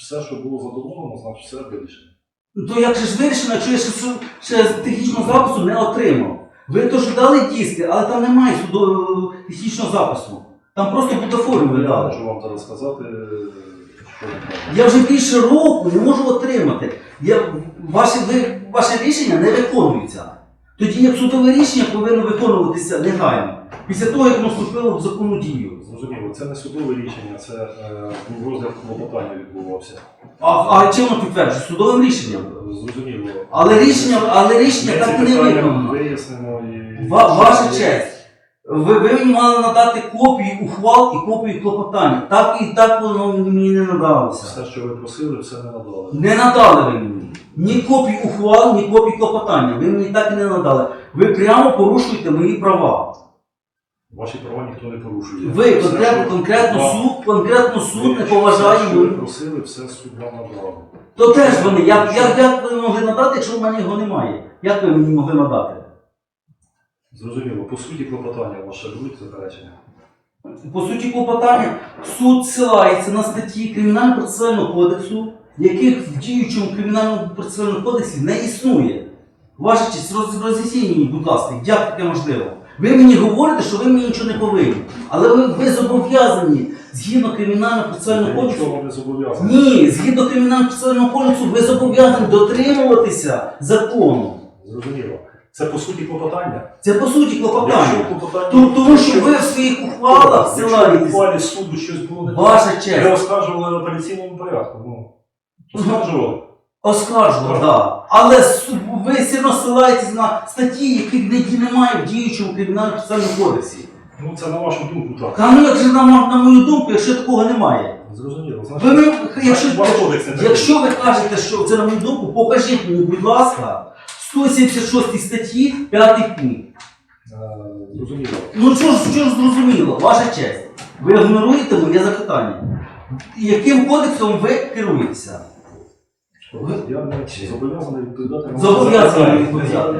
все, що було задоволено, значить все вирішено. Ну, То як же ж вирішено, якщо я ще, су- ще з технічного запису не отримав? Ви то ж дали диски, але там немає судо- технічного запису. Там просто бутафорію ви Я дали. можу вам зараз сказати, що я вже більше року не можу отримати. Я, ваше, ви, ваше рішення не виконується. Тоді як судове рішення повинно виконуватися негайно, після того, як воно вступило в законну дію. Зрозуміло, це не судове рішення, це е, був розгляд клопотання відбувався. А, а чим воно підтверджує? Судовим рішенням. Зрозуміло. Але рішення, але рішення Ми так і не питання виконано. Вияснимо і. Ва- Ваша честь. Ви, ви мені мали надати копії ухвал і копії клопотання. Так і так воно мені не надалося. Все, що ви просили, все не надали. Не надали ви мені. Ні копій ухвал, ні копій клопотання. Ви мені так і не надали. Ви прямо порушуєте мої права. Ваші права ніхто не порушує. Ви Все, конкретно, що- конкретно Вам- суд, конкретно суд не поважає все, що ви просили, все суд вам надав. То теж вони. Як, як, як ви могли надати, якщо в мене його немає? Як ви мені могли надати? Зрозуміло, по суті клопотання ваше будуть заперечення. По суті клопотання, суд ссилається на статті Кримінально-процесуального кодексу, яких в діючому кримінальному процесуальному кодексі не існує. Ваша честь, роз, роз'ясніть мені, будь ласка, як таке можливо? Ви мені говорите, що ви мені нічого не повинні. Але ви, ви зобов'язані згідно кримінально-процесуального Ви кодексу. нічого не зобов'язані. Ні, згідно кримінально-процесуального кодексу, ви зобов'язані дотримуватися закону. Зрозуміло. Це по суті клопотання. Це по суті клопотання. Якщо клопотання. Тому- Тому що ви в своїх ухвалах Якщо в ссилаєтесь. ухвалі суду щось було не так, Ваша ви оскаржували в апеляційному порядку. Ну, оскаржували. Оскаржував, так. Але с- ви все одно ссилаєтесь на статті, яких не- немає в діючому кримінальному процесуальному кодексі. Ну це на вашу думку так. Та ну як же на, мо- на мою думку, якщо такого немає. Зрозуміло. Ви Значить, якщо, ваш кодекс не такий. якщо ви кажете, що це на мою думку, покажіть мені, будь ласка, 176 статті, 5 пункт. Е, Зрозуміло. Ну що ж, що ж зрозуміло, ваша честь. Ви ігноруєте моє запитання. Яким кодексом ви керуєтеся? Я не зобов'язаний відповідати Зобов'язаний відповідати.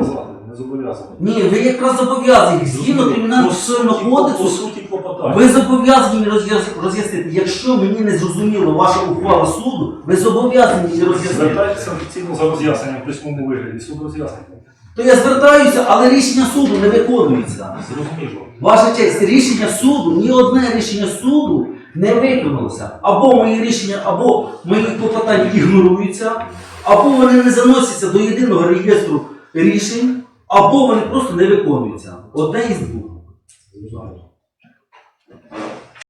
Не зобов'язаний, Ні, ви якраз зобов'язані згідно кримінального процесуального По кодексу. суті клопотання. Ви зобов'язані роз'яс- роз'яснити. Якщо мені не зрозуміло ваша ухвала суду, ви зобов'язані мені роз'яснити. Звертайтеся офіційно за роз'ясненням в письмовому вигляді. Суд роз'яснить. То я звертаюся, але рішення суду не виконується. Зрозуміло. Ваша честь, рішення суду, ні одне рішення суду не виконалося. Або мої рішення, або мої клопотання ігноруються, або вони не заносяться до єдиного реєстру рішень, або вони просто не виконуються. Одне із двох.